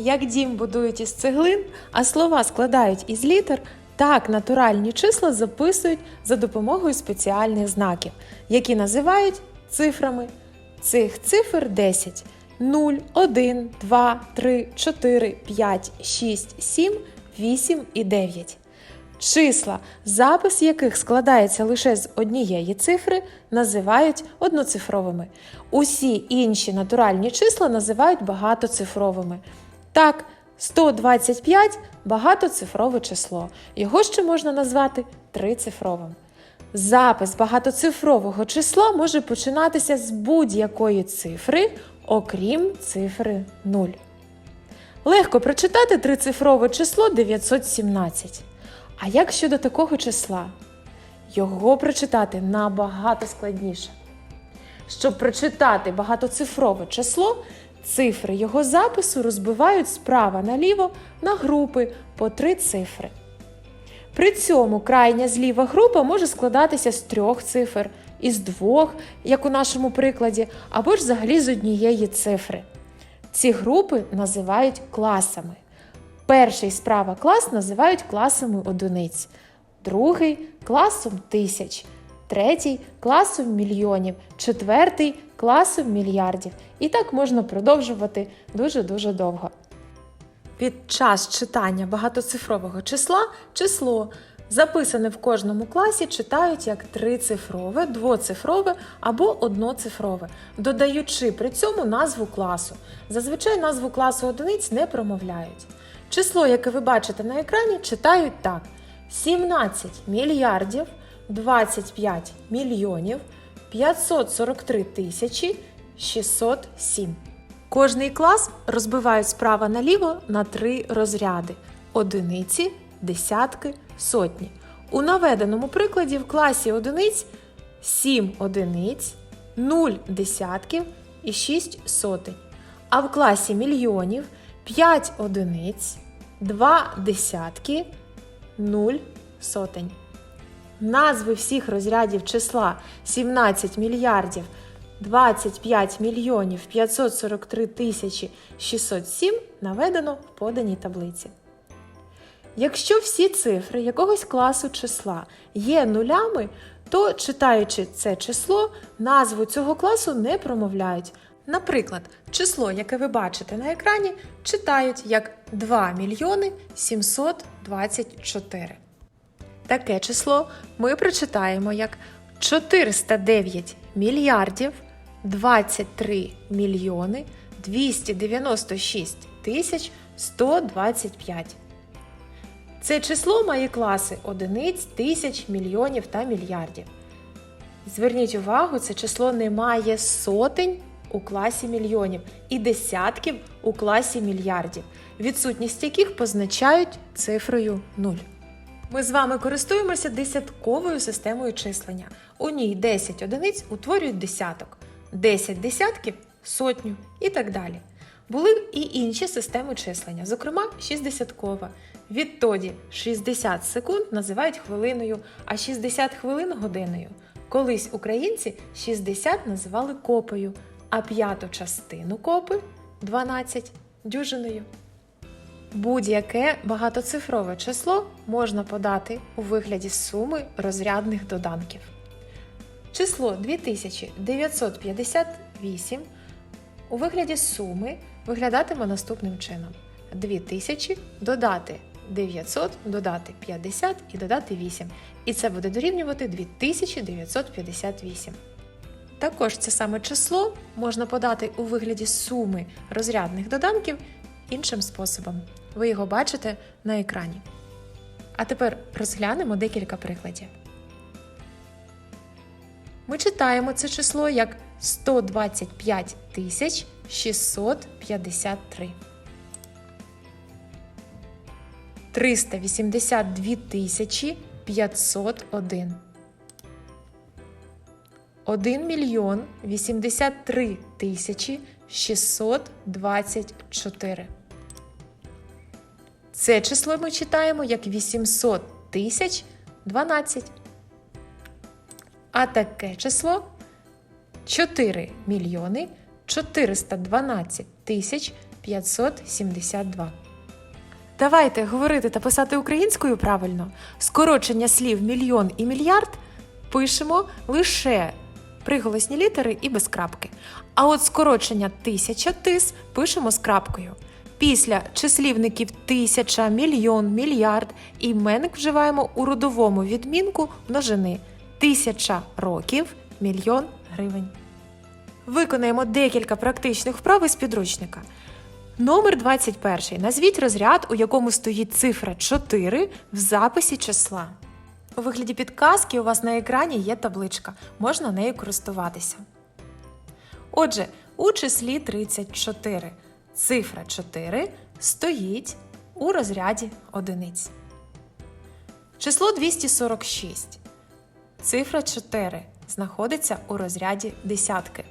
Як дім будують із цеглин, а слова складають із літер, так натуральні числа записують за допомогою спеціальних знаків, які називають цифрами. Цих цифр 10. 0, 1, 2, 3, 4, 5, 6, 7, 8 і 9. Числа, запис яких складається лише з однієї цифри, називають одноцифровими. Усі інші натуральні числа називають багатоцифровими. Так, 125 багатоцифрове число. Його ще можна назвати трицифровим. Запис багатоцифрового числа може починатися з будь-якої цифри, окрім цифри 0. Легко прочитати трицифрове число 917. А як щодо такого числа? Його прочитати набагато складніше. Щоб прочитати багатоцифрове число, цифри його запису розбивають справа наліво на групи по три цифри. При цьому крайня зліва група може складатися з трьох цифр, із двох, як у нашому прикладі, або ж взагалі з однієї цифри. Ці групи називають класами. Перший справа клас називають класами одиниць, другий класом тисяч, третій класом мільйонів, четвертий класом мільярдів. І так можна продовжувати дуже-дуже довго. Під час читання багатоцифрового числа число, записане в кожному класі, читають як трицифрове, двоцифрове або одноцифрове, додаючи при цьому назву класу. Зазвичай назву класу одиниць не промовляють. Число, яке ви бачите на екрані, читають так: 17 мільярдів, 25 мільйонів, 543 тисячі 607. Кожний клас розбивають справа наліво на три розряди: одиниці, десятки, сотні. У наведеному прикладі в класі одиниць 7 одиниць, 0 десятків і 6 сотень. А в класі мільйонів 5 одиниць, 2 десятки, 0 сотень. Назви всіх розрядів числа 17 мільярдів 25 мільйонів 543 тисячі 607 наведено в поданій таблиці. Якщо всі цифри якогось класу числа є нулями, то читаючи це число, назву цього класу не промовляють. Наприклад, число, яке ви бачите на екрані, читають як 2 мільйони 724. Таке число ми прочитаємо як 409 мільярдів 23 мільйони 296 тисяч 125. Це число має класи одиниць, тисяч, мільйонів та мільярдів. Зверніть увагу, це число не має сотень у класі мільйонів і десятків у класі мільярдів, відсутність яких позначають цифрою 0. Ми з вами користуємося десятковою системою числення. У ній 10 одиниць утворюють десяток, 10 десятків сотню і так далі. Були і інші системи числення, зокрема, шістдесяткова. Відтоді 60 секунд називають хвилиною, а 60 хвилин годиною. Колись українці 60 називали копою, а п'яту частину копи 12 дюжиною. Будь-яке багатоцифрове число можна подати у вигляді суми розрядних доданків. Число 2958 у вигляді суми виглядатиме наступним чином: 2000 додати 900, додати 50 і додати 8. І це буде дорівнювати 2958. Також це саме число можна подати у вигляді суми розрядних доданків іншим способом. Ви його бачите на екрані. А тепер розглянемо декілька прикладів. Ми читаємо це число як 125 тисяч 653. 382 тисячі 501. 1 мільйон 83 тисячі 624. Це число ми читаємо як 800 тисяч 12. А таке число 4 мільйони 412 тисяч 572. Давайте говорити та писати українською правильно. Скорочення слів мільйон і мільярд пишемо лише приголосні літери і без крапки. А от скорочення тисяча тис пишемо з крапкою. Після числівників тисяча, мільйон, мільярд іменник вживаємо у родовому відмінку множини тисяча років, мільйон гривень. Виконаємо декілька практичних вправ із підручника. Номер 21. Назвіть розряд, у якому стоїть цифра 4 в записі числа. У вигляді підказки у вас на екрані є табличка, можна нею користуватися. Отже, у числі 34 цифра 4 стоїть у розряді одиниць. Число 246. Цифра 4 знаходиться у розряді десятки.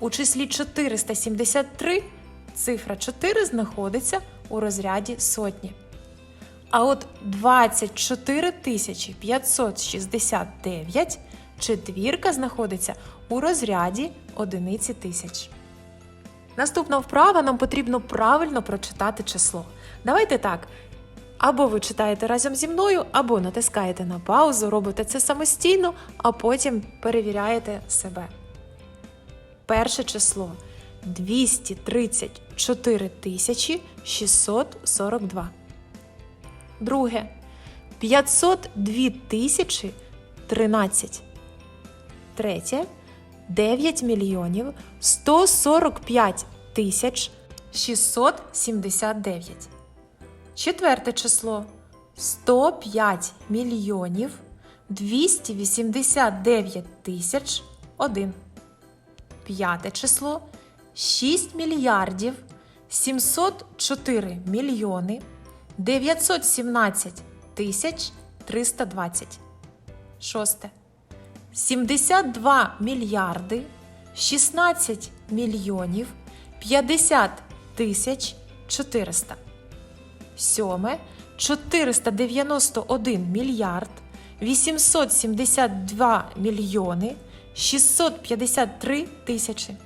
У числі 473 цифра 4 знаходиться у розряді сотні. А от 24 569 четвірка знаходиться у розряді одиниці тисяч. Наступна вправа нам потрібно правильно прочитати число. Давайте так. Або ви читаєте разом зі мною, або натискаєте на паузу, робите це самостійно, а потім перевіряєте себе. Перше число 234 642. Друге 502 тисячі 13. Третє 9 мільйонів 145 тисяч 679. Четверте число 105 мільйонів 289 тисяч 1. П'яте число 6 мільярдів 704 мільйони 917 тисяч 320. Шосте. 72 мільярди 16 мільйонів 50 тисяч 400. Сьоме 491 мільярд 872 мільйони 653 тисячі.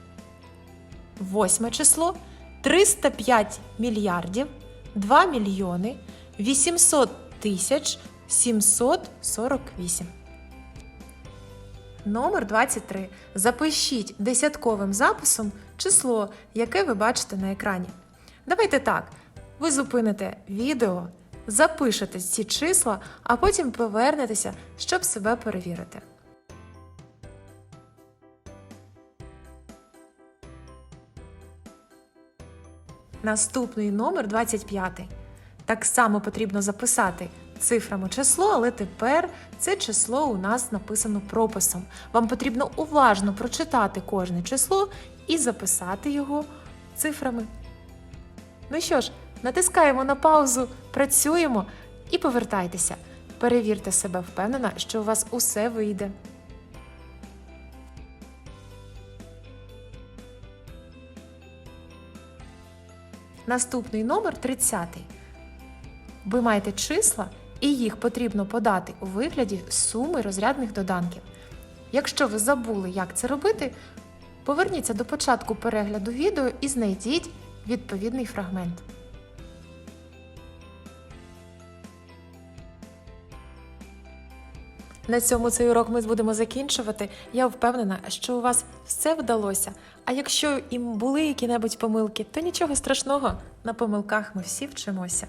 Восьме число 305 мільярдів 2 мільйони 800 тисяч 748. Номер 23. Запишіть десятковим записом число, яке ви бачите на екрані. Давайте так. Ви зупините відео, запишете ці числа, а потім повернетеся, щоб себе перевірити. Наступний номер 25. Так само потрібно записати цифрами число, але тепер це число у нас написано прописом. Вам потрібно уважно прочитати кожне число і записати його цифрами. Ну що ж, натискаємо на паузу, працюємо і повертайтеся. Перевірте себе впевнена, що у вас усе вийде. Наступний номер 30. Ви маєте числа, і їх потрібно подати у вигляді суми розрядних доданків. Якщо ви забули, як це робити, поверніться до початку перегляду відео і знайдіть відповідний фрагмент. На цьому цей урок ми будемо закінчувати. Я впевнена, що у вас все вдалося. А якщо і були які-небудь помилки, то нічого страшного, на помилках ми всі вчимося.